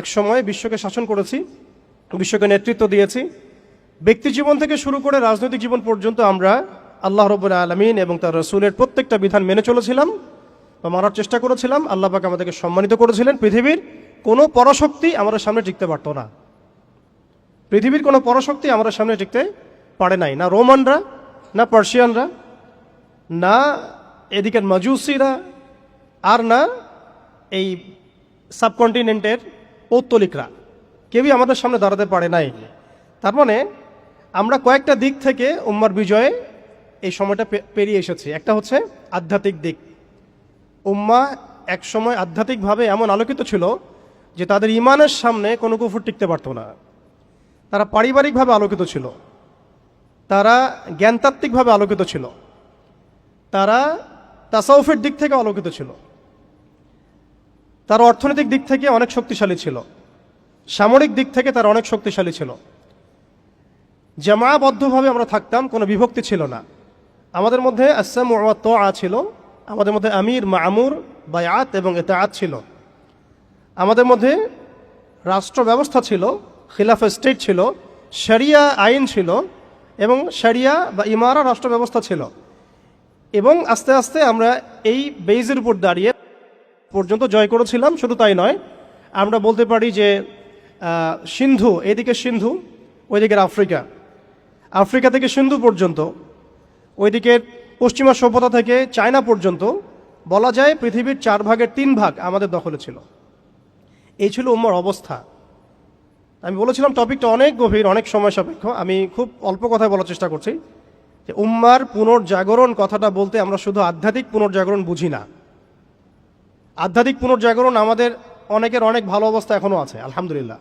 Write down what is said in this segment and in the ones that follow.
এক সময় বিশ্বকে শাসন করেছি, বিশ্বকে নেতৃত্ব দিয়েছি। ব্যক্তি জীবন থেকে শুরু করে রাজনৈতিক জীবন পর্যন্ত আমরা আল্লাহ রব আলমিন এবং তার রসুলের প্রত্যেকটা বিধান মেনে চলেছিলাম বা মানার চেষ্টা করেছিলাম। আল্লাহ পাক আমাদেরকে সম্মানিত করেছিলেন। পৃথিবীর কোনো পরাশক্তি আমাদের সামনে টিকতে পারতো না। পৃথিবীর কোনো পরাশক্তি আমাদের সামনে টিকতে পারে নাই। না রোমানরা, না পার্সিয়ানরা, না এদিকের মাজুসিরা, আর না এই সাবকন্টিনেন্টের পৌত্তলিকরা। কেউই আমাদের সামনে দাঁড়াতে পারে নাই। তার মানে আমরা কয়েকটা দিক থেকে উম্মার বিজয়ে এই সময়টা পেরিয়ে এসেছি। একটা হচ্ছে আধ্যাত্মিক দিক। উম্মা এক সময় আধ্যাত্মিকভাবে এমন আলোকিত ছিল যে তাদের ইমানের সামনে কোনো কুফুর টিকতে পারতো না। তারা পারিবারিকভাবে আলোকিত ছিল। তারা জ্ঞানতাত্ত্বিকভাবে আলোকিত ছিল। তারা তাসাউফের দিক থেকে আলোকিত ছিল। তারা অর্থনৈতিক দিক থেকে অনেক শক্তিশালী ছিল। সামরিক দিক থেকে তার অনেক শক্তিশালী ছিল। জামাবদ্ধভাবে আমরা থাকতাম, কোনো বিভক্তি ছিল না। আমাদের মধ্যে আসাম তো আ ছিল, আমাদের মধ্যে আমির, মামুর, বায়াত এবং এতাআত ছিল। আমাদের মধ্যে রাষ্ট্র ব্যবস্থা ছিল, খিলাফা স্টেট ছিল, শরিয়া আইন ছিল এবং শরিয়া বা ইমারা রাষ্ট্র ব্যবস্থা ছিল। এবং আস্তে আস্তে আমরা এই বেইজের উপর দাঁড়িয়ে পর্যন্ত জয় করেছিলাম, শুধু তাই নয়, আমরা বলতে পারি যে সিন্ধু, এদিকে সিন্ধু, ওইদিকের আফ্রিকা। আফ্রিকা থেকে সিন্ধু পর্যন্ত ওইদিকের পশ্চিমা সভ্যতা থেকে চায়না পর্যন্ত, বলা যায় পৃথিবীর চার ভাগের তিন ভাগ আমাদের দখলে ছিল। এই ছিল উম্মার অবস্থা। আমি বলেছিলাম টপিকটা অনেক গভীর, অনেক সময় সাপেক্ষ। আমি খুব অল্প কথায় বলার চেষ্টা করছি যে, উম্মার পুনর্জাগরণ কথাটা বলতে আমরা শুধু আধ্যাত্মিক পুনর্জাগরণ বুঝি না। আধ্যাত্মিক পুনর্জাগরণ আমাদের অনেকের অনেক ভালো অবস্থা এখনও আছে, আলহামদুলিল্লাহ।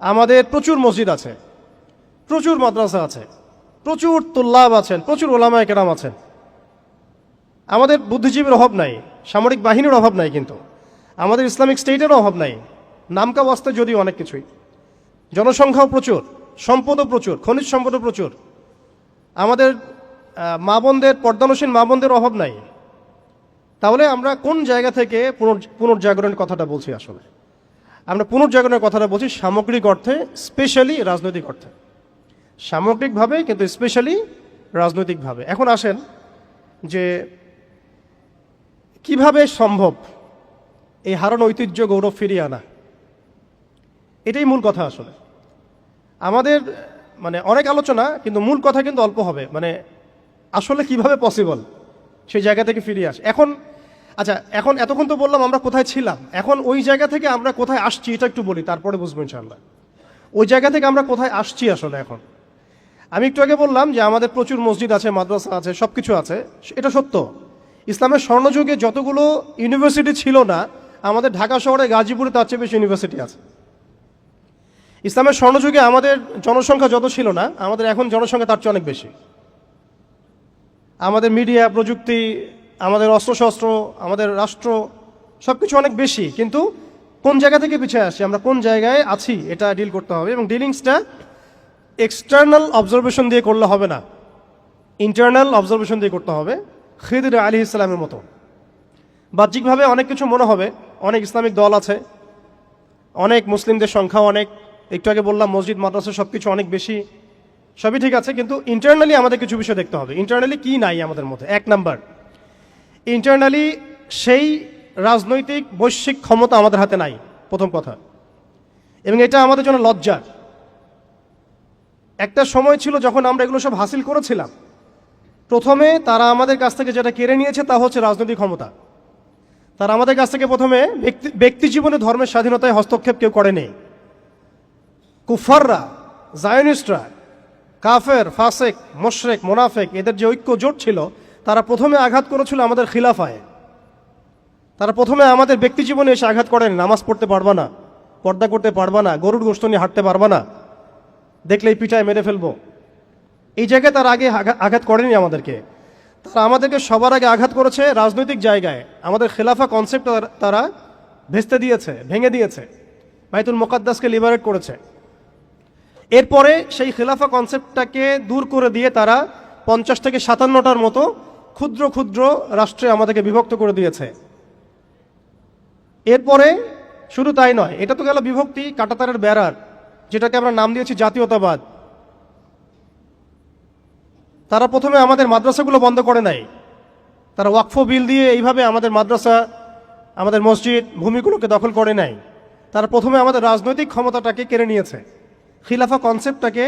আমাদের প্রচুর মসজিদ আছে, প্রচুর মাদ্রাসা আছে, প্রচুর তোল্লাভ আছেন, প্রচুর ওলামায় কেরাম আছেন। আমাদের বুদ্ধিজীবীর অভাব নাই, সামরিক বাহিনীর অভাব নাই কিন্তু। আমাদের ইসলামিক স্টেটেরও অভাব নাই, নামকা বাস্তে যদিও অনেক কিছুই। জনসংখ্যাও প্রচুর, সম্পদও প্রচুর, খনিজ সম্পদও প্রচুর। আমাদের মা বোনদের, পর্দানসীন মা বোনদের অভাব নাই। তাহলে আমরা কোন জায়গা থেকে পুনর- পুনর্জাগরণের কথাটা বলছি আসলে? আমরা পুনর্জাগরণের কথাটা বলছি সামগ্রিক অর্থে, স্পেশালি রাজনৈতিক অর্থে। সামগ্রিকভাবে কিন্তু স্পেশালি রাজনৈতিকভাবে। এখন আসেন যে কীভাবে সম্ভব এই হারানো ঐতিহ্য গৌরব ফিরিয়ে আনা? এটাই মূল কথা আসলে। আমাদের মানে অনেক আলোচনা, কিন্তু মূল কথা কিন্তু অল্প হবে। মানে আসলে কীভাবে পসিবল সেই জায়গা থেকে ফিরে আস এখন আচ্ছা এখন এতক্ষণ তো বললাম আমরা কোথায় ছিলাম। এখন ওই জায়গা থেকে আমরা কোথায় আসছি এটা একটু বলি, তারপরে বুঝব ইনশাল্লাহ ওই জায়গা থেকে আমরা কোথায় আসছি আসলে এখন? আমি একটু আগে বললাম যে আমাদের প্রচুর মসজিদ আছে, মাদ্রাসা আছে সব কিছু আছে, এটা সত্য। ইসলামের স্বর্ণযুগে যতগুলো ইউনিভার্সিটি ছিল না, আমাদের ঢাকা শহরে গাজীপুরে তার চেয়ে বেশি ইউনিভার্সিটি আছে। ইসলামের স্বর্ণযুগে আমাদের জনসংখ্যা যত ছিল না, আমাদের এখন জনসংখ্যা তার চেয়ে অনেক বেশি। আমাদের মিডিয়া, প্রযুক্তি আমাদের অস্ত্রশস্ত্র, আমাদের রাষ্ট্র সব কিছু অনেক বেশি, কিন্তু কোন জায়গা থেকে পিছিয়ে আসি, আমরা কোন জায়গায় আছি, এটা ডিল করতে হবে এবং ডিলিংসটা এক্সটার্নাল অবজারভেশন দিয়ে করলে হবে না। ইন্টারনাল অবজারভেশন দিয়ে করতে হবে, খিদির আলী ইসলামের মতো। বাহ্যিকভাবে অনেক কিছু মনে হবে, অনেক ইসলামিক দল আছে, অনেক মুসলিমদের সংখ্যা অনেক, একটু আগে বললাম মসজিদ, মাদ্রাসা সব কিছু অনেক বেশি, সবই ঠিক আছে, কিন্তু ইন্টারনালি আমাদের কিছু বিষয় দেখতে হবে। ইন্টারনালি কি নাই আমাদের মধ্যে? এক নাম্বার ইন্টারনালি সেই রাজনৈতিক, বৈশ্বিক ক্ষমতা আমাদের হাতে নাই। প্রথম কথা। এবং এটা আমাদের জন্য লজ্জা। একটা সময় ছিল যখন আমরা এগুলো সব হাসিল করেছিলাম। প্রথমে তারা আমাদের কাছ থেকে যেটা কেড়ে নিয়েছে তা হচ্ছে রাজনৈতিক ক্ষমতা। তারা আমাদের কাছ থেকে প্রথমে ব্যক্তি ব্যক্তি জীবনে ধর্মের স্বাধীনতায় হস্তক্ষেপ কেউ করেনি। কুফাররা জায়নিস্টরা, কাফের, ফাসেক, মোশরেক, মোনাফেক, এদের যে ঐক্য জোট ছিল তারা প্রথমে আঘাত করেছিল আমাদের খিলাফায়। তারা প্রথমে আমাদের ব্যক্তি জীবনে এসে আঘাত করেন, নামাজ পড়তে পারবা না, পর্দা করতে পারবা না, গরুর গোস্ত নিয়ে হাঁটতে পারবা না, দেখলেই পিঠায় মেরে ফেলব। এই জায়গায় তার আগে আঘাত করেনি আমাদেরকে। তারা আমাদেরকে সবার আগে আঘাত করেছে রাজনৈতিক জায়গায়। আমাদের খেলাফা কনসেপ্ট তারা ভেস্তে দিয়েছে, ভেঙে দিয়েছে। বাইতুল মোকাদ্দাসকে লিবারেট করেছে। এরপরে সেই খেলাফা কনসেপ্টটাকে দূর করে দিয়ে তারা পঞ্চাশ থেকে সাতান্নটার মতো ক্ষুদ্র ক্ষুদ্র রাষ্ট্রে আমাদেরকে বিভক্ত করে দিয়েছে। এরপরে শুধু তাই নয়, এটা তো গেল বিভক্তি কাটাতারের বেড়ার যেটাকে আমরা নাম দিয়েছি জাতীয়তাবাদ। তারা প্রথমে আমাদের মাদ্রাসাগুলো বন্ধ করে নাই। তারা ওয়াকফ বিল দিয়ে এইভাবে আমাদের মাদ্রাসা, আমাদের মসজিদ ভূমিগুলোকে দখল করে নাই। তারা প্রথমে আমাদের রাজনৈতিক ক্ষমতাটাকে কেড়ে নিয়েছে, খিলাফা কনসেপ্টটাকে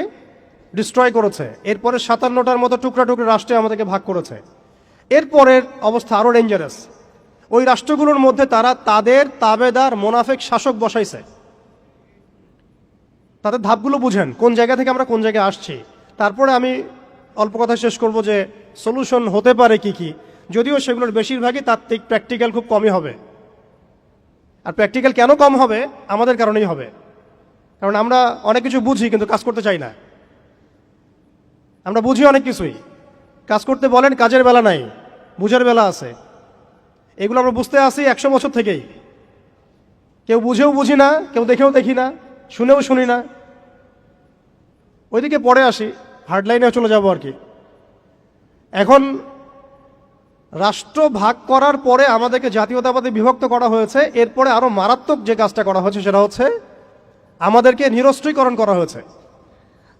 ডিস্ট্রয় করেছে। এরপরে সাতান্নটার মতো টুকরা টুকরা রাষ্ট্রে আমাদেরকে ভাগ করেছে। এরপরের অবস্থা আরও ডেঞ্জারাস ওই রাষ্ট্রগুলোর মধ্যে তারা তাদের তাবেদার মোনাফেক শাসক বসাইছে। তাদের ধাপগুলো বুঝেন, কোন জায়গা থেকে আমরা কোন জায়গায় আসছি। তারপরে আমি অল্প কথা শেষ করব যে সলিউশন হতে পারে কি কি। যদিও সেগুলোর বেশিরভাগই তাত্ত্বিক প্র্যাকটিক্যাল খুব কমই হবে। আর প্র্যাকটিক্যাল কেন কম হবে? আমাদের কারণেই হবে। কারণ আমরা অনেক কিছু বুঝি, কিন্তু কাজ করতে চাই না। আমরা বুঝি অনেক কিছুই। কাজ করতে বলেন, কাজের বেলা নাই, বুঝার বেলা আছে। এগুলো আমরা বুঝতে আসি একশো বছর থেকেই। কেউ বুঝেও বুঝি না, কেউ দেখেও দেখি না, শুনেও শুনি না। ওইদিকে পরে আসি হার্ডলাইনে চলে যাব আর কি। এখন রাষ্ট্র ভাগ করার পরে আমাদেরকে জাতীয়তাবাদে বিভক্ত করা হয়েছে, এরপরে আরও মারাত্মক যে কাজটা করা হয়েছে সেটা হচ্ছে আমাদেরকে নিরস্ত্রীকরণ করা হয়েছে।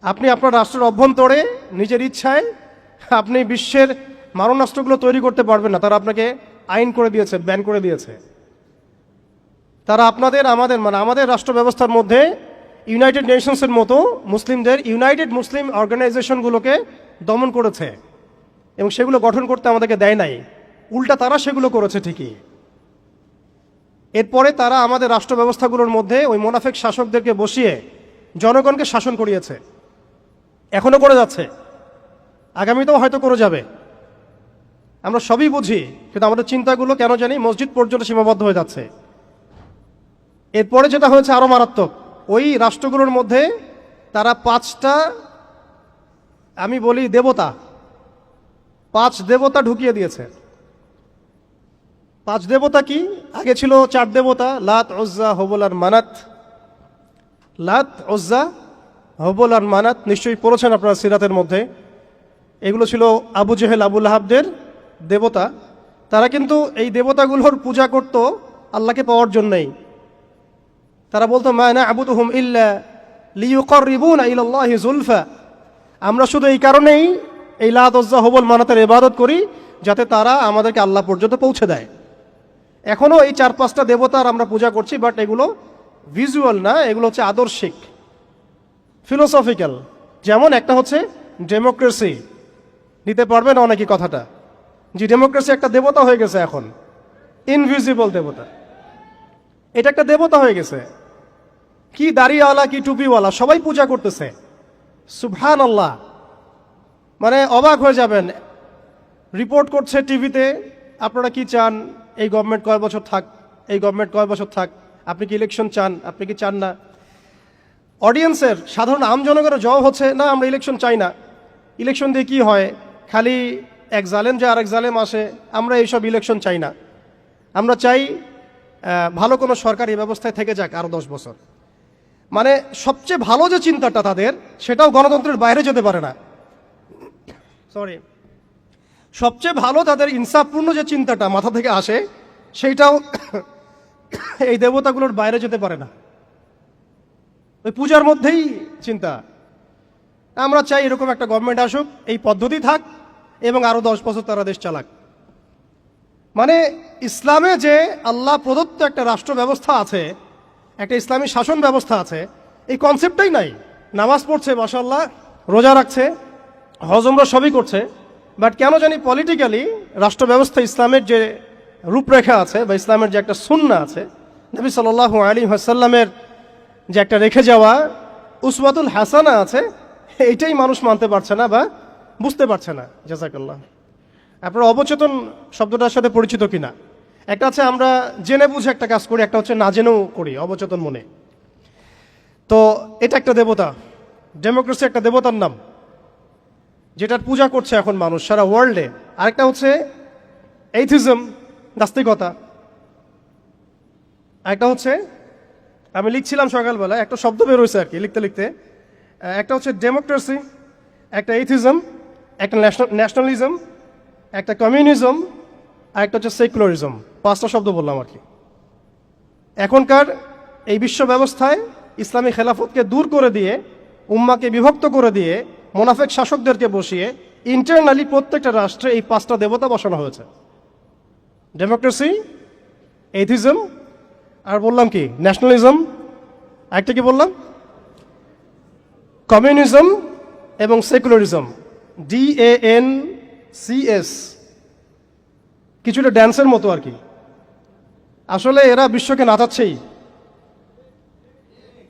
আপনি আপনার রাষ্ট্রের অভ্যন্তরে নিজের ইচ্ছায় আপনি বিশ্বের মারণাস্ত্রগুলো তৈরি করতে পারবেন না। তারা আপনাকে আইন করে দিয়েছে, ব্যান করে দিয়েছে। তারা আপনাদের, আমাদের মানে আমাদের রাষ্ট্র ব্যবস্থার মধ্যে ইউনাইটেড নেশনসের মতো মুসলিমদের ইউনাইটেড মুসলিম অর্গানাইজেশনগুলোকে দমন করেছে। এবং সেগুলো গঠন করতে আমাদেরকে দেয় নাই। উল্টা তারা সেগুলো করেছে ঠিকই। এরপরে তারা আমাদের রাষ্ট্র ব্যবস্থাগুলোর মধ্যে ওই মোনাফেক শাসকদেরকে বসিয়ে জনগণকে শাসন করিয়েছে। এখনও করে যাচ্ছে। আগামীতেও হয়তো করে যাবে। আমরা সবই বুঝি, কিন্তু আমাদের চিন্তাগুলো কেন জানি মসজিদ পর্যন্ত সীমাবদ্ধ হয়ে যাচ্ছে। এরপরে যেটা হয়েছে আরও মারাত্মক, ওই রাষ্ট্রগুলোর মধ্যে তারা পাঁচটা, আমি বলি দেবতা, পাঁচ দেবতা ঢুকিয়ে দিয়েছে। পাঁচ দেবতা কি? আগে ছিল চার দেবতা, লাত ওজ্জা হবল আর মানাত। লাত ওজ্জা হবল আর মানাত নিশ্চয়ই পড়েছেন আপনারা সিরাতের মধ্যে। এগুলো ছিল আবু জেহেল আবুল আহাবদের দেবতা। তারা কিন্তু এই দেবতাগুলোর পূজা করত আল্লাহকে পাওয়ার জন্যই। তারা বলতো মায়না আবুদ হুম ইল্লা লিউকর রিবুন ইল্লাহ জুলফা। আমরা শুধু এই কারণেই এই লাদজ্জা হবল মানাতের ইবাদত করি, যাতে তারা আমাদেরকে আল্লাহ পর্যন্ত পৌঁছে দেয়। এখনও এই চার পাঁচটা দেবতার আমরা পূজা করছি, বাট এগুলো ভিজুয়াল না, এগুলো হচ্ছে আদর্শিক, ফিলোসফিক্যাল। যেমন একটা হচ্ছে ডেমোক্রেসি। নিতে পারবেন অনেকই কথাটা। যে ডেমোক্রেসি একটা দেবতা হয়ে গেছে এখন। ইনভিজিবল দেবতা। এটা একটা দেবতা হয়ে গেছে। কি দাড়িওয়ালা, কি টুপিওয়ালা, সবাই পূজা করতেছে। সুবহান আল্লাহ মানে অবাক হয়ে যাবেন। রিপোর্ট করছে টিভিতে, আপনারা কি চান? এই গভর্নমেন্ট কয় বছর থাক, এই গভর্নমেন্ট কয় বছর থাক। আপনি কি ইলেকশন চান? আপনি কি চান না? অডিয়েন্সের সাধারণ আম জনগণের জবাব হচ্ছে, না, আমরা ইলেকশন চাই না। ইলেকশন দিয়ে কি হয়? খালি এক জালেম যে আরেক জালেম আসে, আমরা এইসব ইলেকশন চাই না। আমরা চাই ভালো কোনো সরকারি ব্যবস্থায় থেকে যাক আরও দশ বছর। মানে সবচেয়ে ভালো যে চিন্তাটা তাদের, সেটাও গণতন্ত্রের বাইরে যেতে পারে না। সরি সবচেয়ে ভালো তাদের ইনসাফপূর্ণ যে চিন্তাটা মাথা থেকে আসে, সেইটাও এই দেবতাগুলোর বাইরে যেতে পারে না। ওই পূজার মধ্যেই চিন্তা। আমরা চাই এরকম একটা গভর্নমেন্ট আসুক, এই পদ্ধতি থাক এবং আরও দশ বছর তারা দেশ চালাক। মানে ইসলামে যে আল্লাহ প্রদত্ত একটা রাষ্ট্র ব্যবস্থা আছে, একটা ইসলামী শাসন ব্যবস্থা আছে, এই কনসেপ্টটাই নাই। নামাজ পড়ছে মাসাল্লাহ রোজা রাখছে হজমরা সবই করছে। বাট কেন জানি পলিটিক্যালি রাষ্ট্র ব্যবস্থা ইসলামের যে রূপরেখা আছে বা ইসলামের যে একটা সুন্না আছে, নবী সাল্লাহ আলী হাসাল্লামের যে একটা রেখে যাওয়া উসবাতুল হাসানা আছে, এইটাই মানুষ মানতে পারছে না বা বুঝতে পারছে না জাজাকাল্লাহ আপনার অবচেতন শব্দটার সাথে পরিচিত কিনা? একটা হচ্ছে আমরা জেনে বুঝে একটা কাজ করি, একটা হচ্ছে না জেনেও করি, অবচেতন মনে। তো এটা একটা দেবতা। ডেমোক্রেসি একটা দেবতার নাম, যেটার পূজা করছে এখন মানুষ সারা ওয়ার্ল্ডে আরেকটা হচ্ছে এইথিজম নাস্তিকতা। আরেকটা হচ্ছে, আমি লিখছিলাম সকালবেলা একটা শব্দ বের হয়েছে আর কি, লিখতে লিখতে। একটা হচ্ছে ডেমোক্রেসি একটা এইথিজম একটা ন্যাশনালিজম একটা কমিউনিজম আর একটা হচ্ছে সেকুলারিজম পাঁচটা শব্দ বললাম আর কি। এখনকার এই বিশ্ব ব্যবস্থায় ইসলামী খেলাফতকে দূর করে দিয়ে, উম্মাকে বিভক্ত করে দিয়ে, মোনাফেক শাসকদেরকে বসিয়ে ইন্টারনালি প্রত্যেকটা রাষ্ট্রে এই পাঁচটা দেবতা বসানো হয়েছে। ডেমোক্রেসি এথিজম আর বললাম কি ন্যাশনালিজম একটা কি বললাম? কমিউনিজম এবং secularism D A N C S কিছুটা ড্যান্সের মতো আর কি। আসলে এরা বিশ্বকে নাচাচ্ছেই।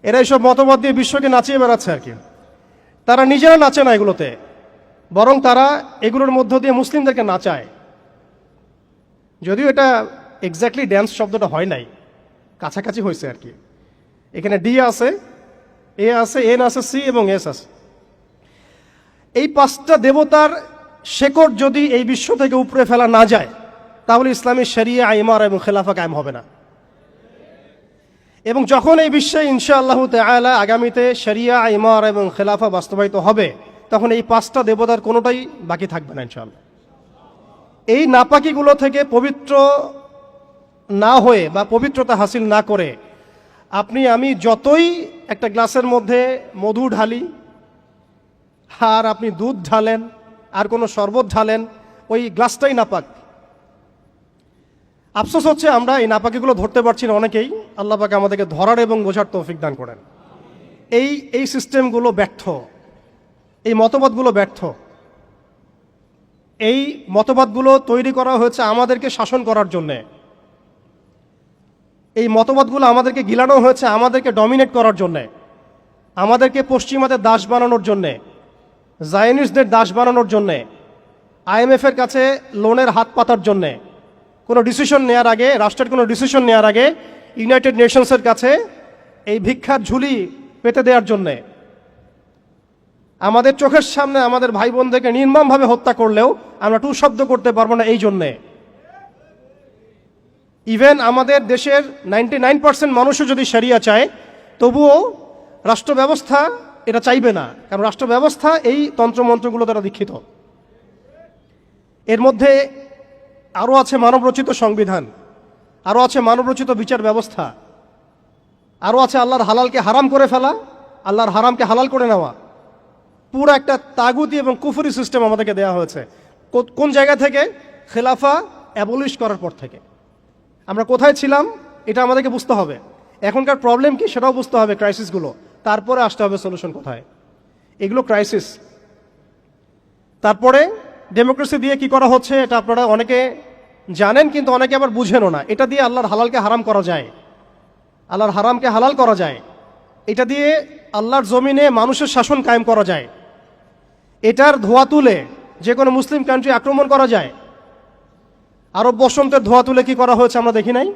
এরা এইসব মতবাদ দিয়ে বিশ্বকে নাচিয়ে বেড়াচ্ছে আর কি। তারা নিজেরা নাচে না এগুলোতে। বরং তারা এগুলোর মধ্য দিয়ে মুসলিমদেরকে নাচায়। যদিও এটা এক্স্যাক্টলি ড্যান্স শব্দটা হয় নাই। কাছাকাছি হয়েছে আর কি। এখানে ডি আছে এ আছে এন আছে সি এবং এস আছে। এই পাঁচটা দেবতার শেকড় যদি এই বিশ্ব থেকে উপরে ফেলা না যায়, তাহলে ইসলামী শরিয়া আইমার এবং খেলাফা কায়েম হবে না। এবং যখন এই বিশ্বে ইনশা আল্লাহ তালা আগামীতে শরিয়া আইমার এবং খেলাফা বাস্তবায়িত হবে, তখন এই পাঁচটা দেবতার কোনোটাই বাকি থাকবে না ইনশাআল্লাহ। এই নাপাকিগুলো থেকে পবিত্র না হয়ে বা পবিত্রতা হাসিল না করে, আপনি, আমি যতই একটা গ্লাসের মধ্যে মধু ঢালি আর আপনি দুধ ঢালেন, আর কোনো শরবত ঢালেন, ওই গ্লাসটাই নাপাক। আফসোস হচ্ছে আমরা এই নাপাকিগুলো ধরতে পারছি না অনেকেই। আল্লাহ পাকে আমাদেরকে ধরার এবং বোঝার তৌফিক দান করেন। এই এই সিস্টেমগুলো ব্যর্থ। এই মতবাদগুলো ব্যর্থ। এই মতবাদগুলো তৈরি করা হয়েছে আমাদেরকে শাসন করার জন্যে। এই মতবাদগুলো আমাদেরকে গিলানো হয়েছে আমাদেরকে ডমিনেট করার জন্যে। আমাদেরকে পশ্চিমাদের দাস বানানোর জন্যে। জায়নিস্টদের দাস বানানোর জন্যে, আইএমএফের কাছে লোনের হাত পাতার জন্যে কোনো ডিসিশন নেওয়ার আগে, রাষ্ট্রের কোনো ডিসিশন নেওয়ার আগে ইউনাইটেড নেশনসের কাছে এই ভিক্ষার ঝুলি পেতে দেওয়ার জন্যে, আমাদের চোখের সামনে আমাদের ভাই বোনদেরকে নির্মমভাবে হত্যা করলেও আমরা টু শব্দ করতে পারব না এই জন্যে। ইভেন আমাদের দেশের নাইনটি নাইন পার্সেন্ট মানুষও যদি সারিয়া চায়, তবুও রাষ্ট্র ব্যবস্থা এটা চাইবে না। কারণ রাষ্ট্র ব্যবস্থা এই তন্ত্রমন্ত্রগুলো দ্বারা দীক্ষিত। এর মধ্যে আরও আছে মানবরচিত সংবিধান আরও আছে মানবরচিত বিচার ব্যবস্থা আরও আছে আল্লাহর হালালকে হারাম করে ফেলা, আল্লাহর হারামকে হালাল করে নেওয়া। পুরো একটা তাগুতি এবং কুফুরি সিস্টেম আমাদেরকে দেওয়া হয়েছে। কোন জায়গা থেকে? খেলাফা অ্যাবলিশ করার পর থেকে। আমরা কোথায় ছিলাম? এটা আমাদেরকে বুঝতে হবে। এখনকার প্রবলেম কি? সেটাও বুঝতে হবে ক্রাইসিসগুলো তারপরে আসতে হবে সলিউশন কোথায়? এগুলো ক্রাইসিস তারপরে ডেমোক্রেসি দিয়ে কি করা হচ্ছে এটা আপনারা অনেকে জানেন কিন্তু অনেকে আবার বুঝেনও না। এটা দিয়ে আল্লাহর হালালকে হারাম করা যায়। আল্লাহর হারামকে হালাল করা যায়। এটা দিয়ে আল্লাহর জমিনে মানুষের শাসন কায়েম করা যায়। এটার ধোয়া তুলে যে কোনো মুসলিম কান্ট্রি আক্রমণ করা যায়। আরব বসন্তের ধোয়া তুলে কি করা হয়েছে আমরা দেখি নাই?